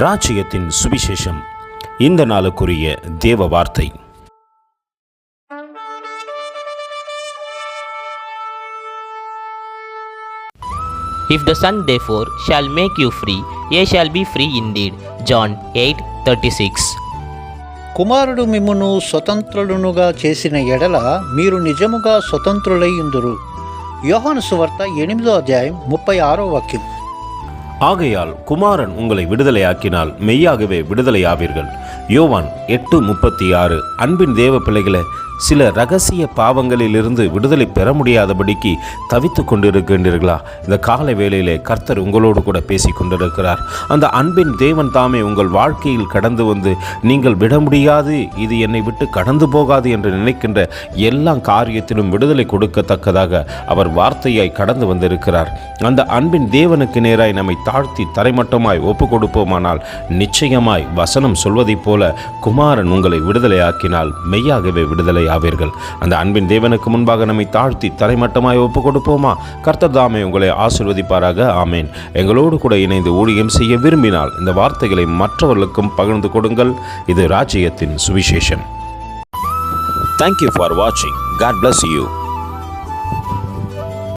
ராஜ்யத்தின் சுவிசேஷம் இந்த நாளுக்குரிய தேவ வார்த்தை If the Son therefore shall make you free, ye shall be free indeed. John 8 36. కుమారుడు మిమ్మును స్వతంత్రులునుగా చేసిన ఎడల మీరు నిజముగా స్వతంత్రులై ఉందురు యోహాను సువార్త ఎనిమిదో అధ్యాయం ముప్పై ఆరో వాక్యం ஆகையால் குமாரன் உங்களை விடுதலையாக்கினால் மெய்யாகவே விடுதலையாவீர்கள். யோவான் எட்டு முப்பத்தி ஆறு அன்பின் தேவ பிள்ளைகளை சில ரகசிய பாவங்களிலிருந்து விடுதலை பெற முடியாதபடிக்கு தவித்து கொண்டிருக்கின்றீர்களா? இந்த காலை வேளையிலே கர்த்தர் உங்களோடு கூட பேசி கொண்டிருக்கிறார். அந்த அன்பின் தேவன் தாமே உங்கள் வாழ்க்கையில் கடந்து வந்து நீங்கள் விட முடியாது இது என்னை விட்டு கடந்து போகாது என்று நினைக்கின்ற எல்லா காரியத்திலும் விடுதலை கொடுக்கத்தக்கதாக அவர் வார்த்தையாய் கடந்து வந்திருக்கிறார். அந்த அன்பின் தேவனுக்கு நேராய் நம்மை தாழ்த்தி தரைமட்டமாய் ஒப்பு கொடுப்போமானால் நிச்சயமாய் வசனம் சொல்வதைப் போல குமாரன் உங்களை விடுதலையாக்கினால் மெய்யாகவே விடுதலை ஆவீர்கள் அந்த அன்பின் தேவனுக்கு முன்பாக நம்மை தாழ்த்தி தரைமட்டமாய் ஒப்பு கொடுப்போமா கர்த்தர் தாமே உங்களை ஆசிர்வதிப்பாராக. ஆமேன். எங்களோடு கூட இணைந்து ஊழியம் செய்ய விரும்பினால் இந்த வார்த்தைகளை மற்றவர்களுக்கும் பகிர்ந்து கொடுங்கள். இது ராஜ்யத்தின் சுவிசேஷம். தேங்க்யூ ஃபார் வாட்சிங் காட் பிளஸ் யூ